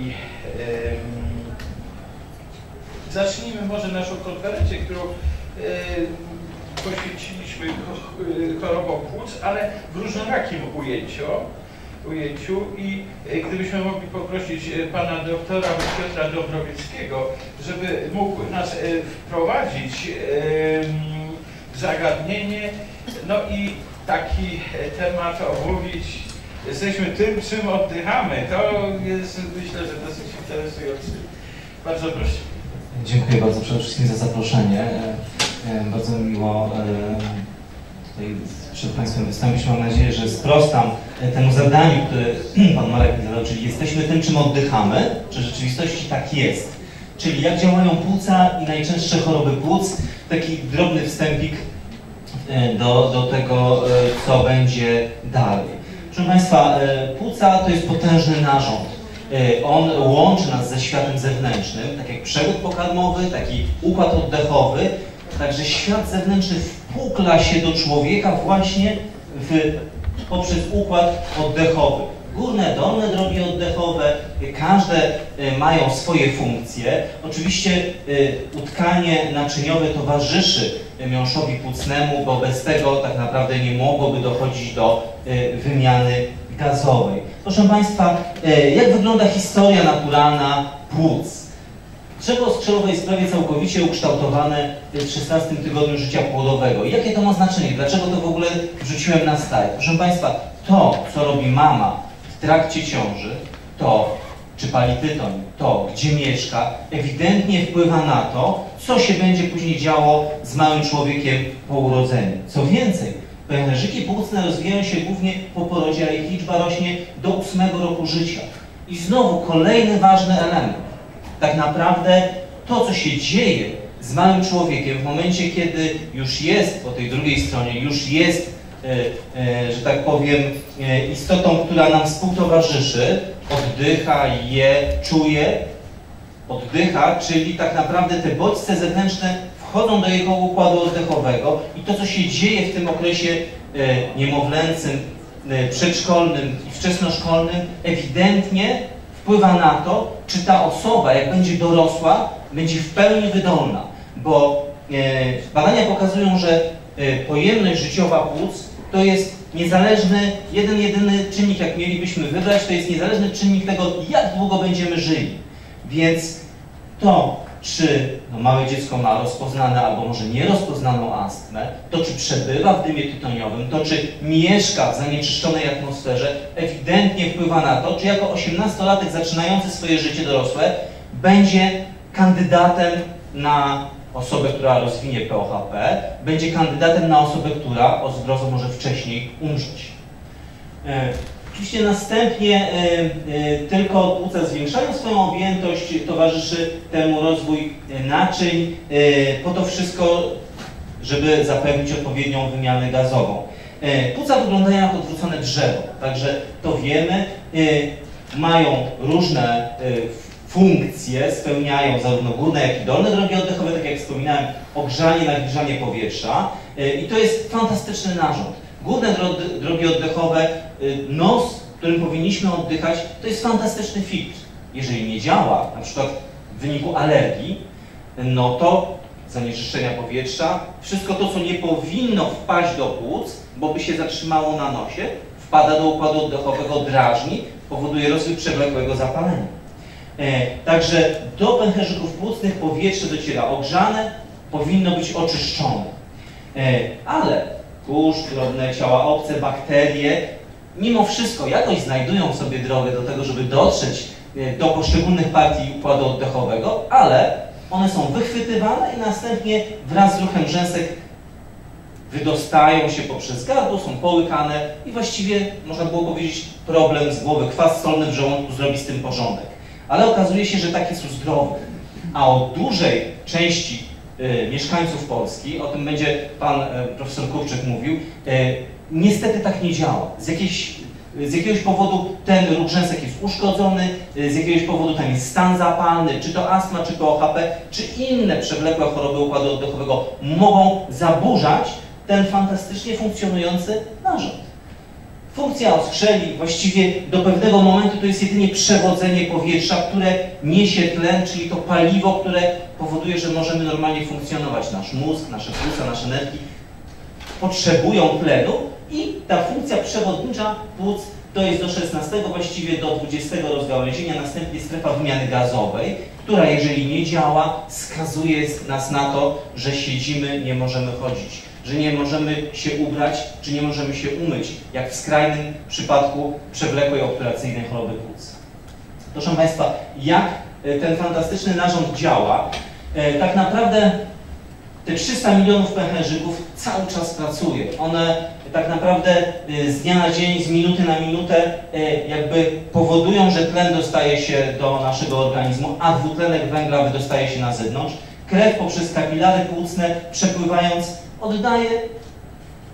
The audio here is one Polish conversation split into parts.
I zacznijmy może naszą konferencję, którą poświęciliśmy chorobom płuc, ale w różnorakim ujęciu ujęciu i e, gdybyśmy mogli poprosić e, pana doktora Piotra Dobrowieckiego, żeby mógł nas e, wprowadzić w zagadnienie, no i taki temat omówić. Jesteśmy tym, czym oddychamy. To jest myślę, że dosyć interesujący. Bardzo proszę. Dziękuję bardzo przede wszystkim za zaproszenie. Bardzo miło tutaj przed Państwem wystąpić. Mam nadzieję, że sprostam e, temu zadaniu, które Pan Marek mi zadał, czyli jesteśmy tym, czym oddychamy, czy w rzeczywistości tak jest. Czyli jak działają płuca i najczęstsze choroby płuc. Taki drobny wstępik e, do, do tego, e, co będzie dalej. Proszę Państwa, płuca to jest potężny narząd. On łączy nas ze światem zewnętrznym, tak jak przewód pokarmowy, taki układ oddechowy, Także świat zewnętrzny wpukla się do człowieka właśnie w, poprzez układ oddechowy. Górne, dolne drogi oddechowe, każde e, mają swoje funkcje. Oczywiście e, utkanie naczyniowe towarzyszy miąższowi płucnemu, bo bez tego tak naprawdę nie mogłoby dochodzić do e, wymiany gazowej. Proszę Państwa, jak wygląda historia naturalna płuc? Drzewo strzelowe jest prawie całkowicie ukształtowane w 16 tygodniu życia płodowego. Jakie to ma znaczenie? Dlaczego to w ogóle wrzuciłem na slajd? Proszę Państwa, to, co robi mama w trakcie ciąży, to, czy pali tytoń, to, gdzie mieszka, ewidentnie wpływa na to, co się będzie później działo z małym człowiekiem po urodzeniu. Co więcej, pęcherzyki płucne rozwijają się głównie po porodzie, a ich liczba rośnie do ósmego roku życia. I znowu kolejny ważny element tak naprawdę to, co się dzieje z małym człowiekiem w momencie, kiedy już jest po tej drugiej stronie, już jest, e, e, że tak powiem, e, istotą, która nam współtowarzyszy, oddycha, je, czuje, oddycha, czyli tak naprawdę te bodźce zewnętrzne wchodzą do jego układu oddechowego i to, co się dzieje w tym okresie niemowlęcym, przedszkolnym i wczesnoszkolnym, ewidentnie wpływa na to, czy ta osoba, jak będzie dorosła, będzie w pełni wydolna. Bo e, badania pokazują, że e, pojemność życiowa płuc to jest niezależny, jeden jedyny czynnik, jak mielibyśmy wybrać, to jest niezależny czynnik tego, jak długo będziemy żyli. Więc to, czy no, małe dziecko ma rozpoznane albo może nierozpoznaną astmę, to czy przebywa w dymie tytoniowym, to czy mieszka w zanieczyszczonej atmosferze, ewidentnie wpływa na to, czy jako 18-latek zaczynający swoje życie dorosłe będzie kandydatem na osobę, która rozwinie POHP, będzie kandydatem na osobę, która o zgrozo może wcześniej umrzeć. Oczywiście następnie e, e, tylko płuca zwiększają swoją objętość, towarzyszy temu rozwój e, naczyń, po to wszystko, żeby zapewnić odpowiednią wymianę gazową. Płuca wyglądają jak odwrócone drzewo, także to wiemy. Mają różne funkcje, spełniają zarówno górne, jak i dolne drogi oddechowe, tak jak wspominałem, ogrzanie, nawilżanie powietrza i to jest fantastyczny narząd. Górne drogi oddechowe, y, nos, którym powinniśmy oddychać, to jest fantastyczny filtr. Jeżeli nie działa, na przykład w wyniku alergii, no to zanieczyszczenia powietrza, wszystko to, co nie powinno wpaść do płuc, bo by się zatrzymało na nosie, wpada do układu oddechowego, drażni, powoduje rozwój przewlekłego zapalenia. E, także do pęcherzyków płucnych powietrze dociera ogrzane, powinno być oczyszczone. E, ale kurz, drobne ciała obce, bakterie, mimo wszystko jakoś znajdują sobie drogę do tego, żeby dotrzeć e, do poszczególnych partii układu oddechowego, ale one są wychwytywane i następnie wraz z ruchem rzęsek wydostają się poprzez gardło, są połykane i właściwie, można było powiedzieć, problem z głowy, kwas solny w żołądku zrobi z tym porządek. Ale okazuje się, że tak jest u zdrowych. A o dużej części mieszkańców Polski, o tym będzie pan y, profesor Kurczyk mówił, y, niestety tak nie działa. Z, jakiejś, z jakiegoś powodu ten ruch rzęsek jest uszkodzony, z jakiegoś powodu tam jest stan zapalny, czy to astma, czy to OHP, czy inne przewlekłe choroby układu oddechowego mogą zaburzać ten fantastycznie funkcjonujący narząd. Funkcja oskrzeli właściwie do pewnego momentu to jest jedynie przewodzenie powietrza, które niesie tlen, czyli to paliwo, które powoduje, że możemy normalnie funkcjonować. Nasz mózg, nasze płuca, nasze nerki potrzebują tlenu i ta funkcja przewodnicza płuc to jest do 16, właściwie do 20 rozgałęzienia, następnie strefa wymiany gazowej, która jeżeli nie działa, skazuje nas na to, że siedzimy, nie możemy chodzić, że nie możemy się ubrać, czy nie możemy się umyć, jak w skrajnym przypadku przewlekłej operacyjnej choroby płuc. Proszę Państwa, jak e, ten fantastyczny narząd działa? E, tak naprawdę te 300 milionów pęcherzyków cały czas pracuje. One tak naprawdę y, z dnia na dzień, z minuty na minutę jakby powodują, że tlen dostaje się do naszego organizmu, a dwutlenek węgla wydostaje się na zewnątrz. Krew poprzez kapilary płucne przepływając oddaje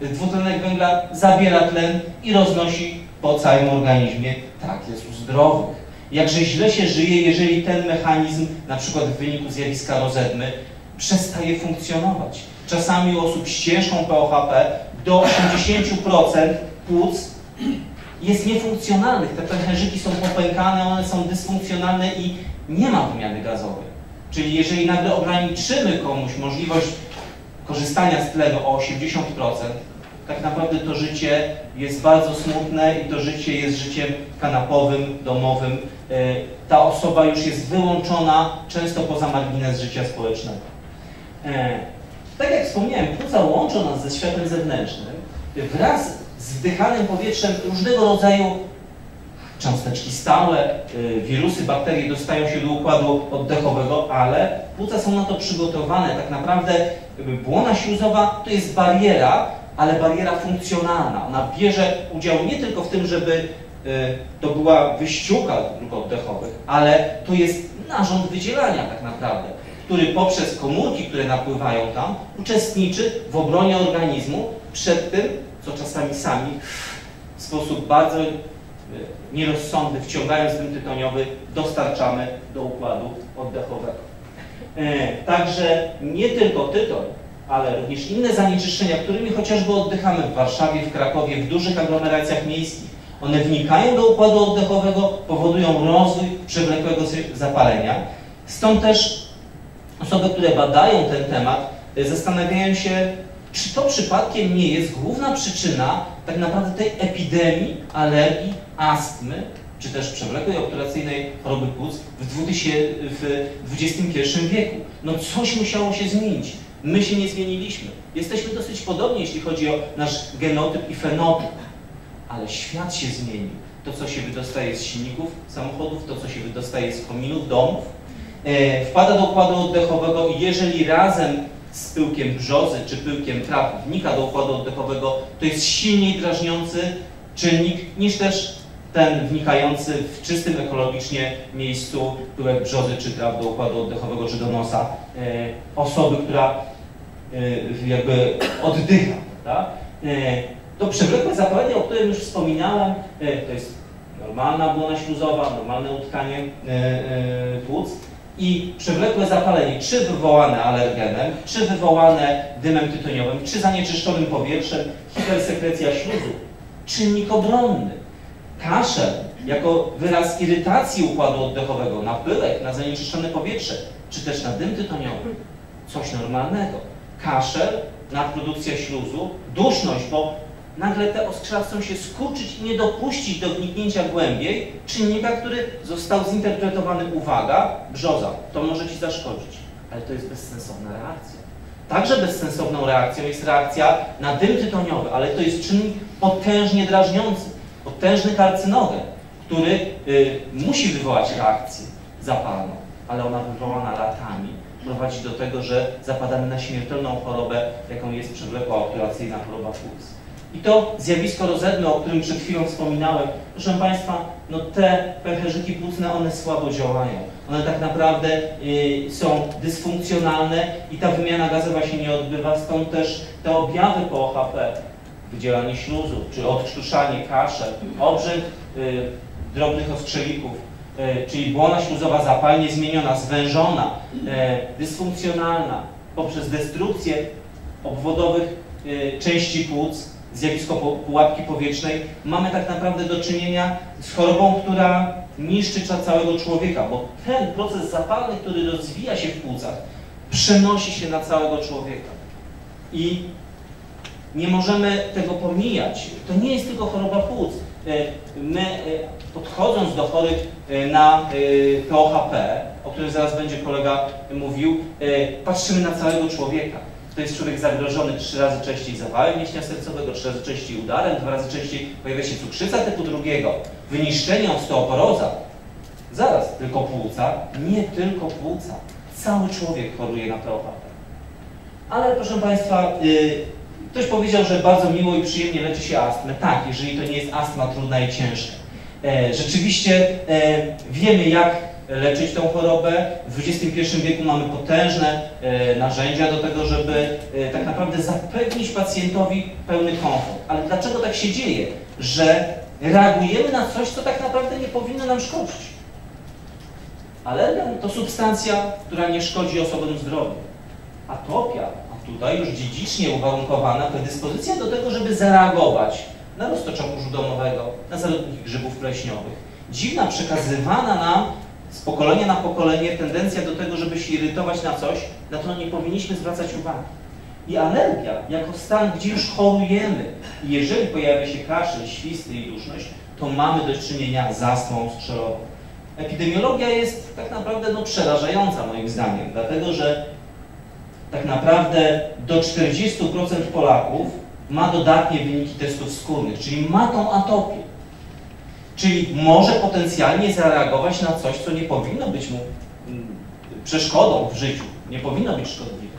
dwutlenek węgla, zabiera tlen i roznosi po całym organizmie. Tak jest u zdrowych. Jakże źle się żyje, jeżeli ten mechanizm, na przykład w wyniku zjawiska rozedmy, przestaje funkcjonować. Czasami u osób z ciężką POHP do 80% płuc jest niefunkcjonalnych. Te pęcherzyki są popękane, one są dysfunkcjonalne i nie ma wymiany gazowej. Czyli jeżeli nagle ograniczymy komuś możliwość korzystania z tlenu o 80%, tak naprawdę to życie jest bardzo smutne i to życie jest życiem kanapowym, domowym. E, ta osoba już jest wyłączona często poza margines życia społecznego. E, tak jak wspomniałem, płuca łączą nas ze światem zewnętrznym. Wraz z wdychanym powietrzem różnego rodzaju cząsteczki stałe, y, wirusy, bakterie dostają się do układu oddechowego, ale płuca są na to przygotowane. Tak naprawdę błona śluzowa to jest bariera, ale bariera funkcjonalna. Ona bierze udział nie tylko w tym, żeby y, to była wyściółka dróg oddechowych, ale to jest narząd wydzielania tak naprawdę który poprzez komórki, które napływają tam, uczestniczy w obronie organizmu przed tym, co czasami sami w sposób bardzo e, nierozsądny, wciągając dym tytoniowy, dostarczamy do układu oddechowego. E, także nie tylko tytoń, ale również inne zanieczyszczenia, którymi chociażby oddychamy w Warszawie, w Krakowie, w dużych aglomeracjach miejskich, one wnikają do układu oddechowego, powodują rozwój przewlekłego zapalenia. Stąd też osoby, które badają ten temat, e, zastanawiają się, czy to przypadkiem nie jest główna przyczyna tak naprawdę tej epidemii alergii, astmy, czy też przewlekłej operacyjnej choroby płuc w XXI wieku. No coś musiało się zmienić. My się nie zmieniliśmy. Jesteśmy dosyć podobni, jeśli chodzi o nasz genotyp i fenotyp. Ale świat się zmienił. To, co się wydostaje z silników samochodów, to, co się wydostaje z kominów domów, E, wpada do układu oddechowego i jeżeli razem z pyłkiem brzozy czy pyłkiem trap wnika do układu oddechowego, to jest silniej drażniący czynnik niż też ten wnikający w czystym ekologicznie miejscu pyłek brzozy czy trap do układu oddechowego czy do nosa e, osoby, która e, jakby oddycha. Prawda? To przewlekłe zapalenie, o którym już wspominałem, to jest normalna błona śluzowa, normalne utkanie płuc, i przewlekłe zapalenie, czy wywołane alergenem, czy wywołane dymem tytoniowym, czy zanieczyszczonym powietrzem, hipersekrecja śluzu, czynnik obronny, kaszel jako wyraz irytacji układu oddechowego na pyłek, na zanieczyszczone powietrze, czy też na dym tytoniowy, coś normalnego. Kaszel, nadprodukcja śluzu, duszność, bo nagle te oskrza chcą się skurczyć i nie dopuścić do wniknięcia głębiej czynnika, który został zinterpretowany, uwaga, brzoza, to może Ci zaszkodzić. Ale to jest bezsensowna reakcja. Także bezsensowną reakcją jest reakcja na dym tytoniowy, ale to jest czynnik potężnie drażniący, potężny karcynogen, który y, musi wywołać reakcję zapalną, ale ona wywołana latami prowadzi do tego, że zapadamy na śmiertelną chorobę, jaką jest przewlekła operacyjna choroba płuc. I to zjawisko rozedne, o którym przed chwilą wspominałem, proszę Państwa, no te pęcherzyki płucne, one słabo działają. One tak naprawdę y, są dysfunkcjonalne i ta wymiana gazowa się nie odbywa, stąd też te objawy po OHP, wydzielanie śluzu, czy odkrztuszanie, kaszel, obrzęd y, drobnych ostrzelików, y, czyli błona śluzowa zapalnie zmieniona, zwężona, y, dysfunkcjonalna poprzez destrukcję obwodowych y, części płuc, zjawisko pułapki powietrznej, mamy tak naprawdę do czynienia z chorobą, która niszczy całego człowieka, bo ten proces zapalny, który rozwija się w płucach, przenosi się na całego człowieka. I nie możemy tego pomijać. To nie jest tylko choroba płuc. E, my e, podchodząc do chorych e, na POHP, o którym zaraz będzie kolega mówił, patrzymy na całego człowieka. To jest człowiek zagrożony trzy razy częściej zawałem mięśnia sercowego, trzy razy częściej udarem, dwa razy częściej pojawia się cukrzyca typu drugiego, wyniszczenie osteoporoza. Zaraz, tylko płuca? Nie tylko płuca. Cały człowiek choruje na POHP. Ale proszę Państwa, y, Ktoś powiedział, że bardzo miło i przyjemnie leczy się astmę. Tak, jeżeli to nie jest astma trudna i ciężka. E, rzeczywiście e, wiemy, jak leczyć tą chorobę. W XXI wieku mamy potężne e, narzędzia do tego, żeby tak naprawdę zapewnić pacjentowi pełny komfort. Ale dlaczego tak się dzieje, że reagujemy na coś, co tak naprawdę nie powinno nam szkodzić? Alergen to substancja, która nie szkodzi osobom zdrowym. Atopia tutaj już dziedzicznie uwarunkowana predyspozycja do tego, żeby zareagować na roztoczokurzu domowego, na zarodniki grzybów pleśniowych. Dziwna, przekazywana nam z pokolenia na pokolenie tendencja do tego, żeby się irytować na coś, na to nie powinniśmy zwracać uwagi. I alergia, jako stan, gdzie już chorujemy, i jeżeli pojawia się kaszel, świsty i duszność, to mamy do czynienia z astmą strzelową. Epidemiologia jest tak naprawdę no, przerażająca moim zdaniem, dlatego że tak naprawdę do 40% Polaków ma dodatnie wyniki testów skórnych, czyli ma tą atopię. Czyli może potencjalnie zareagować na coś, co nie powinno być mu mm, przeszkodą w życiu, nie powinno być szkodliwe.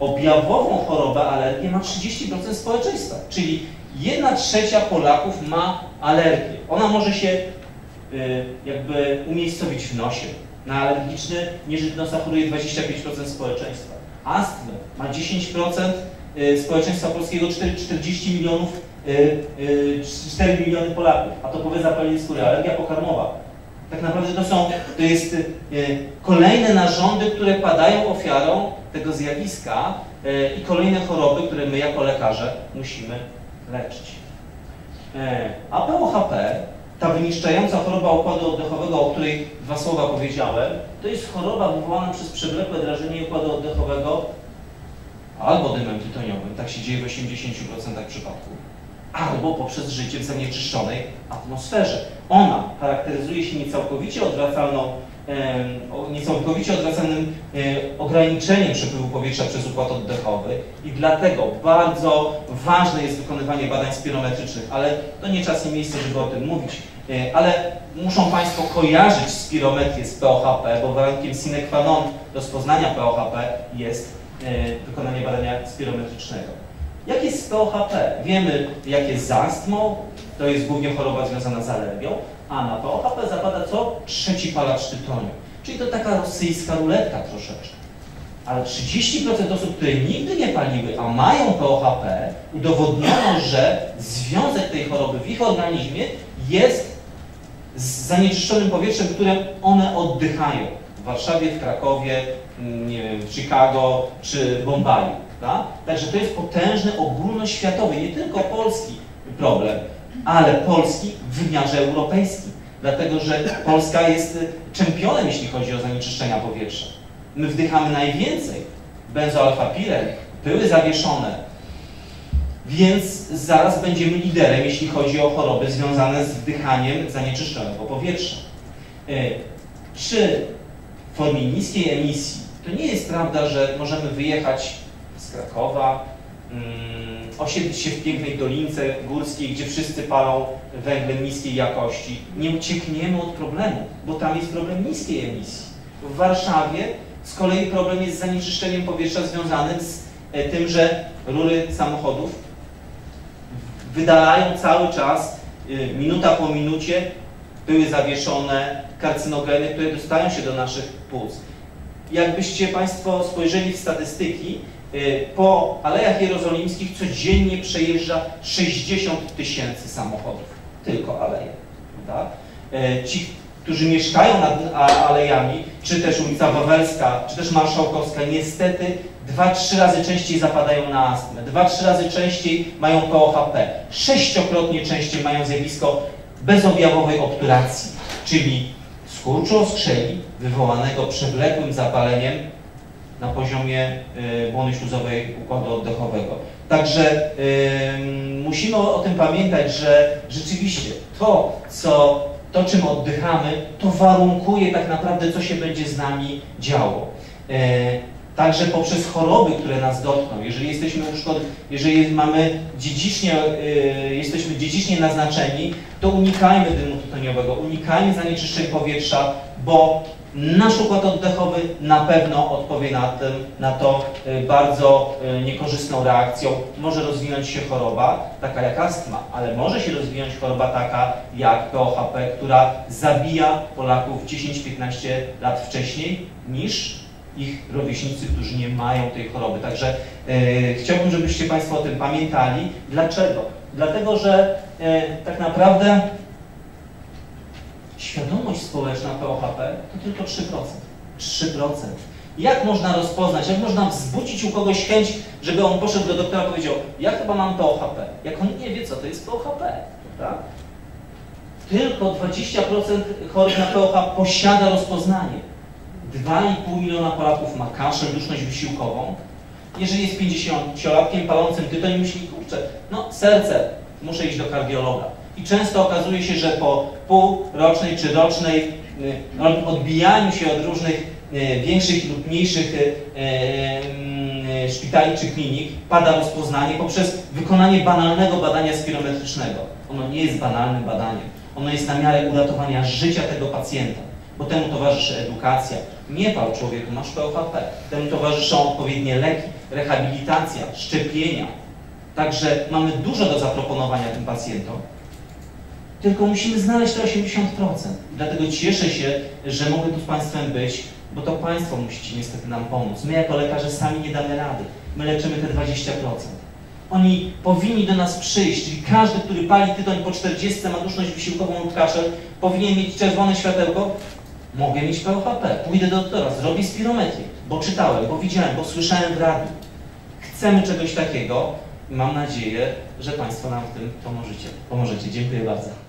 Objawową chorobę, alergię ma 30% społeczeństwa, czyli 1 trzecia Polaków ma alergię. Ona może się y, jakby umiejscowić w nosie. Na alergiczny nieżyt nosa choruje 25% społeczeństwa astmę ma 10% y, społeczeństwa polskiego, 40 milionów, 4 y, y, miliony Polaków, a to powie zapalenie skóry, alergia pokarmowa. Tak naprawdę to są, to jest kolejne narządy, które padają ofiarą tego zjawiska i kolejne choroby, które my jako lekarze musimy leczyć. A POHP ta wyniszczająca choroba układu oddechowego, o której dwa słowa powiedziałem, to jest choroba wywołana przez przewlekłe drażnienie układu albo dymem tytoniowym, tak się dzieje w 80% przypadków, albo poprzez życie w zanieczyszczonej atmosferze. Ona charakteryzuje się niecałkowicie odwracalną niecałkowicie odwracanym e, ograniczeniem przepływu powietrza przez układ oddechowy i dlatego bardzo ważne jest wykonywanie badań spirometrycznych, ale to nie czas i miejsce, żeby o tym mówić. E, ale muszą Państwo kojarzyć spirometrię z POHP, bo warunkiem sine qua non rozpoznania POHP jest e, wykonanie badania spirometrycznego. Jak jest POHP? Wiemy, jak jest z astmą, to jest głównie choroba związana z alergią, a na POHP zapada co? Trzeci palacz tytoniu. Czyli to taka rosyjska ruletka troszeczkę. Ale 30% osób, które nigdy nie paliły, a mają POHP, udowodniono, że związek tej choroby w ich organizmie jest z zanieczyszczonym powietrzem, które one oddychają. W Warszawie, w Krakowie, mm, nie wiem, w Chicago czy Bombaju. Tak? Także to jest potężny, ogólnoświatowy, nie tylko polski problem ale Polski w wymiarze europejskim, dlatego że Polska jest czempionem, jeśli chodzi o zanieczyszczenia powietrza. My wdychamy najwięcej benzoalfapiren, były zawieszone, więc zaraz będziemy liderem, jeśli chodzi o choroby związane z wdychaniem zanieczyszczonego powietrza. E, czy w formie niskiej emisji to nie jest prawda, że możemy wyjechać z Krakowa, Mm, osiedlić się w pięknej dolince górskiej, gdzie wszyscy palą węglem niskiej jakości. Nie uciekniemy od problemu, bo tam jest problem niskiej emisji. W Warszawie z kolei problem jest z zanieczyszczeniem powietrza związanym z e, tym, że rury samochodów wydalają cały czas, e, minuta po minucie, były zawieszone karcynogeny, które dostają się do naszych płuc. Jakbyście Państwo spojrzeli w statystyki, Y, po Alejach Jerozolimskich codziennie przejeżdża 60 tysięcy samochodów. Tylko aleje. Tak? Y, ci którzy mieszkają nad alejami, czy też ulica Wawelska, czy też Marszałkowska, niestety dwa, trzy razy częściej zapadają na astmę, dwa, trzy razy częściej mają POHP, sześciokrotnie częściej mają zjawisko bezobjawowej obturacji, czyli skurczu oskrzeli wywołanego przewlekłym zapaleniem na poziomie y, błony śluzowej układu oddechowego. Także ym, musimy o tym pamiętać, że rzeczywiście to, co, to, czym oddychamy, to warunkuje tak naprawdę, co się będzie z nami działo. E, Także poprzez choroby, które nas dotkną, jeżeli jesteśmy jeżeli mamy dziedzicznie, y, jesteśmy dziedzicznie naznaczeni, to unikajmy dymu tytoniowego, unikajmy zanieczyszczeń powietrza, bo nasz układ oddechowy na pewno odpowie na, tym, na to y, bardzo y, niekorzystną reakcją. Może rozwinąć się choroba, taka jak astma, ale może się rozwinąć choroba taka jak POHP, która zabija Polaków 10-15 lat wcześniej niż ich rówieśnicy, którzy nie mają tej choroby. Także e, chciałbym, żebyście Państwo o tym pamiętali. Dlaczego? Dlatego, że tak naprawdę świadomość społeczna POHP to tylko 3%. 3%. Jak można rozpoznać, jak można wzbudzić u kogoś chęć, żeby on poszedł do doktora i powiedział, ja chyba mam POHP. Jak on nie wie, co to jest POHP? Tylko 20% chorych na POHP posiada rozpoznanie. 2,5 miliona Polaków ma kaszel, duszność wysiłkową. Jeżeli jest 50-latkiem palącym tytoń, myśli, kurczę, no serce, muszę iść do kardiologa. I często okazuje się, że po półrocznej czy rocznej y, odbijaniu się od różnych y, większych lub mniejszych y, y, szpitali czy klinik pada rozpoznanie poprzez wykonanie banalnego badania spirometrycznego. Ono nie jest banalnym badaniem. Ono jest na miarę uratowania życia tego pacjenta bo temu towarzyszy edukacja. Nie pal człowieku, masz POHP. Temu towarzyszą odpowiednie leki, rehabilitacja, szczepienia. Także mamy dużo do zaproponowania tym pacjentom, tylko musimy znaleźć te 80%. Dlatego cieszę się, że mogę tu z Państwem być, bo to Państwo musicie niestety nam pomóc. My jako lekarze sami nie damy rady. My leczymy te 20%. Oni powinni do nas przyjść, czyli każdy, który pali tytoń po 40, ma duszność wysiłkową lub kaszel, powinien mieć czerwone światełko, mogę mieć POHP, pójdę do doktora, zrobię spirometrię, bo czytałem, bo widziałem, bo słyszałem w radiu. Chcemy czegoś takiego mam nadzieję, że Państwo nam w tym pomożecie. pomożecie. Dziękuję bardzo.